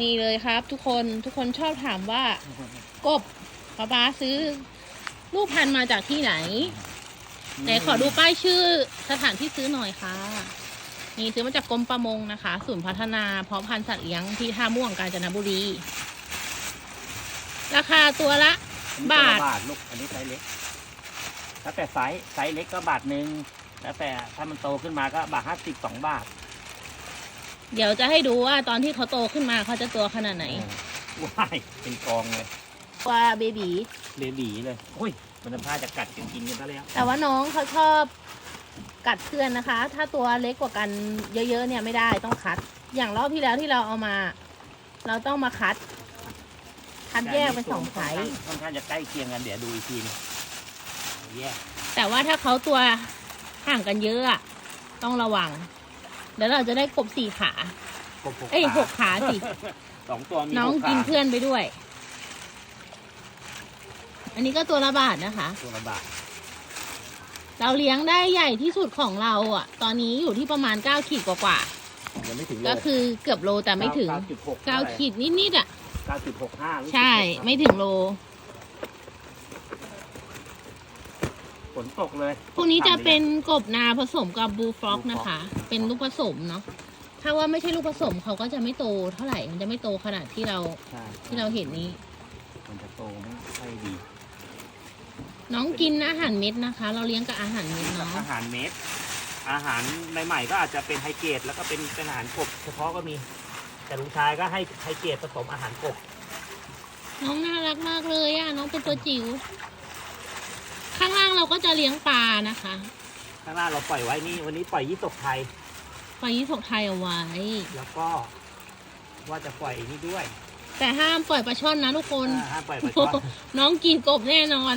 นี่เลยครับ ทุกคนทุกคนชอบถามว่ากบป๊าป๊าซื้อลูกพันธุ์มาจากที่ไหน ไหนขอดูป้ายชื่อสถานที่ซื้อหน่อยค่ะ นี่ซื้อมาจากกรมประมงนะคะศูนย์พัฒนาเพาะพันธุ์สัตว์เลี้ยงที่ท่าม่วงกาญจนบุรี ราคาตัวละอันนี้ตัวบาทละบาทลูกอันนี้ไซส์เล็ก แล้วแต่ไซส์ไซส์เล็กก็บาทหนึ่งแล้วแต่ถ้ามันโตขึ้นมาก็บาทห้าสิบสองบาท เดี๋ยวจะให้ดูว่าตอนที่เขาโตขึ้นมาเขาจะตัวขนาดไหนเออว้ายเป็นกองเลยว่าเบบีเบบีเลยโอ้ยมันทำท่าจะกัดกันกินกันซะแล้วแต่ว่าน้องเขาชอบกัดเพื่อนนะคะ ถ้าตัวเล็กกว่ากันเยอะๆเนี่ยไม่ได้ต้องคัด อย่างรอบที่แล้วที่เราเอามา เราต้องมาคัด คัดแยกเป็นสองไซส์ค่อนข้างจะใกล้เคียงกันเดี๋ยวดูอีกทีนึงแยกแต่ว่าถ้าเขาตัวห่างกันเยอะอะต้องระวัง เดี๋ยวเราจะได้กบสี่ขาหกหกเอ้ยหกขาสิ สองตัวมีน้องหขากินเพื่อนไปด้วย อันนี้ก็ตัวละบาทนะคะ ตัวละบาทเราเลี้ยงได้ใหญ่ที่สุดของเราอะ ตอนนี้อยู่ที่ประมาณเก้าขีดกว่ายังไม่ถึงๆ โลก็คือเกือบโลแต่ไม่ถึงเก้าจุดหกเก้าขีดนิดๆอะเก้าจุดหกห้ารู้สึกใช่ ไม่ถึงโล ฝนตกเลยพวกนี้จะเป็นกบนาผสมกับบูฟล็อกนะคะ เป็นลูกผสมเนาะ ถ้าว่าไม่ใช่ลูกผสมเขาก็จะไม่โตเท่าไหร่ มันจะไม่โตขนาดที่เราใช่ที่เราเห็นนี้ มันจะโตไม่ค่อยดี น้องกินอาหารเม็ดนะคะ เราเลี้ยงกับอาหารเม็ดกับเนาะ อาหารเม็ด อาหารใหม่ๆก็อาจจะเป็นไฮเกรดแล้วก็เป็นเป็นอาหารกบเฉพาะก็มี แต่ลุงชายก็ให้ไฮเกรดผสมอาหารกบ น้องน่ารักมากเลยอะน้องเป็นตัวจิ๋วข้างล่าง เราก็จะเลี้ยงปลานะคะข้างล่างเราปล่อยไว้นี่วันนี้ปล่อยยี่สกไทย ปล่อยยี่สกไทยเอาไว้ แล้วก็ ว่าจะปล่อยนี่ด้วย แต่ห้ามปล่อยปลาช่อนนะทุกคนอ่าห้ามปล่อยปลาช่อนน้องกินกบแน่นอน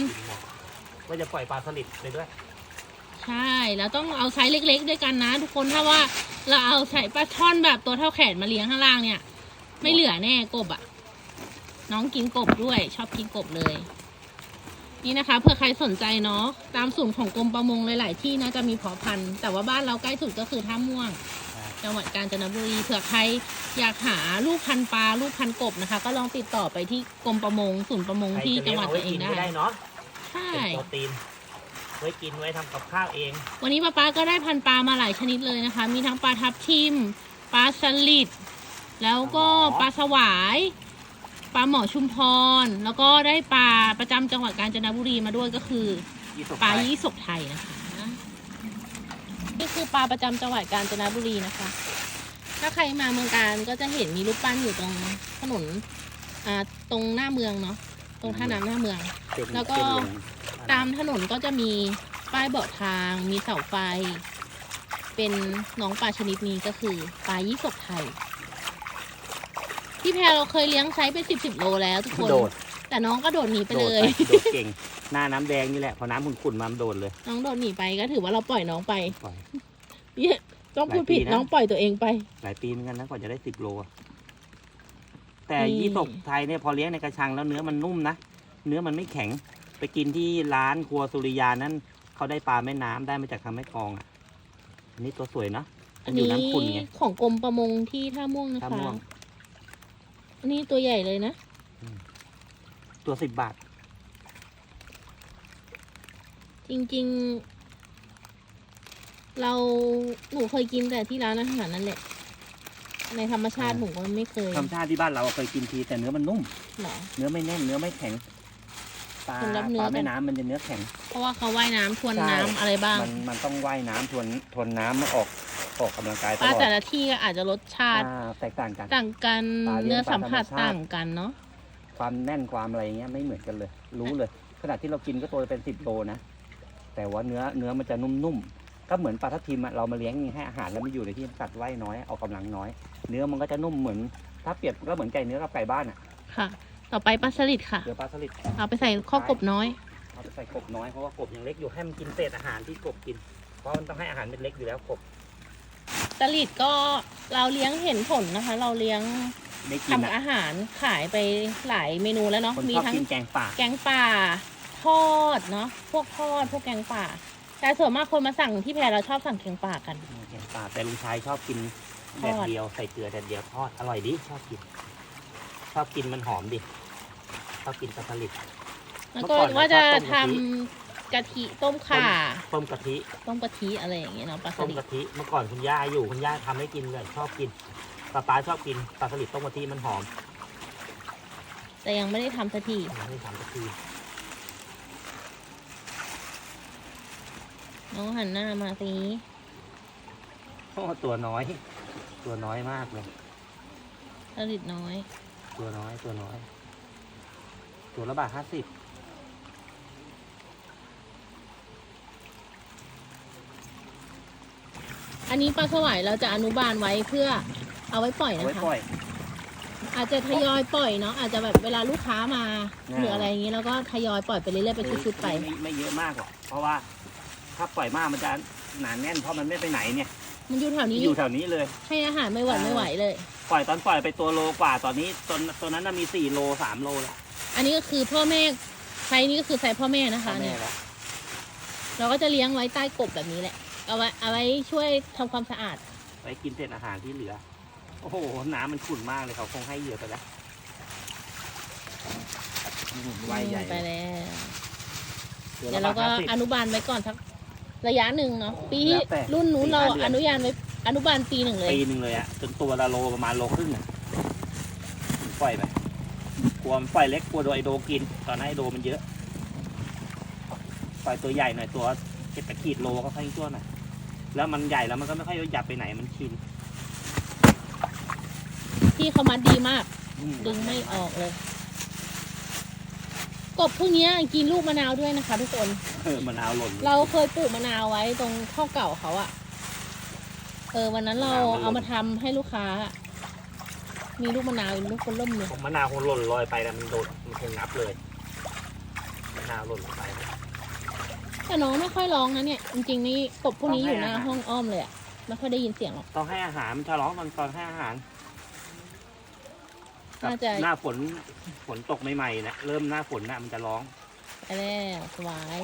ว่าจะปล่อยปลาสลิดไปด้วย ใช่แล้วต้องเอาไซส์เล็ก ๆ ด้วยกันนะ ทุกคนถ้าว่าเราเอาใส่ปลาช่อนแบบตัวเท่าแขนมาเลี้ยงข้างล่างเนี่ย ไม่เหลือแน่กบอะ่ะ น้องกินกบด้วย ชอบกินกบเลย นี่นะคะเผื่อใครสนใจเนาะตามศูนย์ของกรมประมงหลายๆที่นะจะมีเพาะพันธุ์แต่ว่าบ้านเราใกล้สุดก็คือท่าม่วง จังหวัดกาญจนบุรีเผื่อใครอยากหาลูกพันธุ์ปลาลูกพันธุ์กบนะคะ ก็ลองติดต่อไปที่กรมประมงศูนย์ประมงใครที่จะจัเลี้งยงหวัดเอาตัไว้วเองกินได้ไม่ได้เนาะใช่เป็นโปรตีนไว้กินไว้ทำกับข้าวเอง วันนี้ป้าป๊าก็ได้พันธุ์ปลามาหลายชนิดเลยนะคะ มีทั้งปลาทับทิมปลาสลิดแล้วก็ปลาสวาย ปลาหมอชุมพร แล้วก็ได้ปลาประจำจังหวัดกาญจนบุรีมาด้วยก็คือ ยี่สกปลาไทยยี่สกไทยนะคะนี่คือปลาประจำจังหวัดกาญจนบุรีนะคะ ถ้าใครมาเมืองการก็จะเห็นมีรูปปั้นอยู่ตรงถนนอ่าตรงหน้าเมืองเนาะตรงท่าน้ำหน้าเมืองเป็นแล้วก็เป็นโรงตามถนนก็จะมีป้ายบอกทาง มีเสาไฟ เป็นน้องปลาชนิดนี้ก็คือปลายี่สกไทย ที่แพรเราเคยเลี้ยงไซส์เป็นสิบสิบโลแล้วทุกคน โดดแต่น้องก็โดดหนีไปโดเลดย โดดเก่ง หน้าน้ำแดงนี่แหละ พอน้ำขุ่นๆมามันโดดเลย น้องโดดหนีไปก็ถือว่าเราปล่อยน้องไปปล่อยเย้ต้องพูดผิดหลายปีนะ น้องปล่อยตัวเองไป หลายปีเหมือนกันนะกว่าจะได้สิบโลอะแต่นี่ ยี่สกไทยเนี่ยพอเลี้ยงในกระชังแล้วเนื้อมันนุ่มนะ เนื้อมันไม่แข็ง ไปกินที่ร้านครัวสุริยานั้นเขาได้ปลาแม่น้ำได้มาจากทางแม่กลองอะ อันนี้ตัวสวยเนาะมัอันนอยู่นี้น้ำขุ่นไงของกรมประมงที่ท่าม่วงนะท่าคะม่วงอัน นี้ตัวใหญ่เลยนะ ตัวสิบบาท จริงๆ เราหนูเคยกินแต่ที่ร้านอาหารนั่นแหละ ในธรรมชาติอ่าหนูก็ไม่เคยธรรมชาติที่บ้านเราเคยกินทีแต่เนื้อมันนุ่ม หรอ เนื้อไม่แน่นเนื้อไม่แข็งปลาคนรับเนื้อปลากัแม่นน้ำมันจะเนื้อแข็ง เพราะว่าเขาว่ายน้ำทวนใช่น้ำอะไรบ้าง มันมันต้องว่ายน้ำทวนทวนน้ำมาออก ออกกำลังกายตปลาลอดแต่ละที่ก็อาจจะรสชาติอ่าแตกต่างกัน ต่างกันปลาเลี้ยงเนื้อสัมผัสปลาธรรมชาติ ต่างกันเนาะความแน่นความอะไรเงี้ยไม่เหมือนกันเลย รู้เลยขนาดที่เรากินก็ตัวเป็นสิบโลนะ แต่ว่าเนื้อเนื้อมันจะนุ่มๆก็เหมือนปลาทับทิมอะเรามาเลี้ยงให้อาหารแล้วไม่อยู่ในที่สัตว์ว่ายน้อยออกกำลังน้อย เนื้อมันก็จะนุ่มเหมือน ถ้าเปรียบก็เหมือนไก่เนื้อกับไก่บ้านอะค่ะ ต่อไปปลาสลิดค่ะ เดี๋ยวปลาสลิดเอาไปใส่ข้อกบน้อย เอาไปใส่กบน้อยเพราะว่ากบยังเล็กอยู่ให้มันกินเศษอาหารที่กบกิน เพราะมันต้องให้อาหารเป็นเล็กอยู่แล้วกบ สลิดก็เราเลี้ยงเห็นผลนะคะ เราเลี้ยงไม่กินทำอะอาหารขายไปหลายเมนูแล้วเนาะคนมีชอบทั้งกินแกงป่า แกงป่า ทอดเนาะพวกทอดพวกแกงป่า แต่ส่วนมากคนมาสั่งที่แพรเราชอบสั่งแกงป่ากัน แกงป่าแต่ลุงชายชอบกินทแดอด ดเดียวใส่เกลือแดดเดียวทอดอร่อยดีชอบกิน ชอบกินมันหอมดิชอบกินปลาสลิด แล้วเมื่ก็อก่อนว่าจะชอบต้ทำมกะทิ กะทิต้มข่า ต้มกะทิต้มกะทิอะไรอย่างเงี้ยเนาะปลาสต้มลิดกะทิเมื่อก่อนคุณย่าอยู่คุณย่าทำให้กินเลยชอบกินปลาปลาชอบกินปลาสลิดต้มกะทิมันหอมแต่ยังไม่ได้ทำสักทีไม่ทำกะทิน้องหันหน้ามาสิโอ้ตัวน้อย ตัวน้อยมากเลย สลิดน้อย ตัวน้อยตัวน้อย ตัวละบาทห้าสิบ อันนี้ปลาสวายเราจะอนุบาลไว้เพื่อเอาไว้ปล่อยเอานะไว้คะ ปล่อย อาจจะทยอยปล่อยเนาะอาจจะแบบเวลาลูกค้ามาอ่า หรืออะไรอย่างงี้แล้วก็ทยอยปล่อยไปเรื่อยๆเป็นชุดๆไปม่ไม่เยอะมากหรอกเพราะว่าถ้าปล่อยมากมันจะหนาแน่นเพราะมันไม่ไปไหนเนี่ยมันอยู่แถวนี้อยู่แถวนี้เลย ให้อาหารไม่หวั่นอ่าไม่ไหวเลย ปล่อยตอนปล่อยไปตัวโลกว่าตอนนี้ตอนตอนนั้นน่ะมีสี่โลสามโลแล้วอันนี้ก็คือพ่อแม่ไซส์นี้ก็คือไซส์พ่อแม่นะคะ พ่อแม่เนี่ยแล้วเราก็จะเลี้ยงไว้ใต้กบแบบนี้แหละ เอาไว้เอาไว้ช่วยทำความสะอาด ไปกินเศษอาหารที่เหลือ โอ้โห น้ำมันขุ่นมากเลยเขาคงให้เหยื่อไปแล้วไวใหญ่ไปแล้วเดี๋ยวเดี๋ยวเราเราก็ก็อนุบาลไว้ก่อนสักระยะหนึ่งเนาะปีแล้วแต่รุ่นนู้นสี่เราห้าเดือน อนุญาตไว้อนุบาลปีหนึ่งเลย ปีหนึ่งเลยอะจนตัวละโลประมาณโลครึ่งอะปล่อยไปกลัวมันปล่อยเล็กกลัวโดนไอโดกิน ตอนนั้นไอโดมันเยอะ ปล่อยตัวใหญ่หน่อยตัวเจ็ดแปดขีดโลก็ค่อยชั่วหน่อย แล้วมันใหญ่แล้วมันก็ไม่ค่อยหยับไปไหนมันชินที่เขามัดดีมาก อืมดึงไม่ออกเลย กบพวกเนี้ยกินลูกมะนาวด้วยนะคะ ทุกคน เออมะนาวหล่น เราเคยปลูกมะนาวไว้ตรงข้าวเก่าเขาอะเออวันนั้นเรามะนาวมันหล่น เอามาทำให้ลูกค้า มีลูกมะนาวลูกคนล่มเลยผมมะนาวคงหล่นลอยไปแล้วมันโดนมันคงงับเลยมะนาวหล่นลงไป แต่น้องไม่ค่อยร้องนะเนี่ย จริงๆนี่กบพวกนี้ต้องอให้ยู่หน้าอาหารห้องอ้อมเลยอะไม่ค่อยได้ยินเสียงหรอก ต้องให้อาหารมันจะร้องตอนตอนให้อาหารน่าจะ หน้าฝนฝนตกใหม่ๆนะเริ่มหน้าฝนนะมันจะร้องไปแล้วสวาย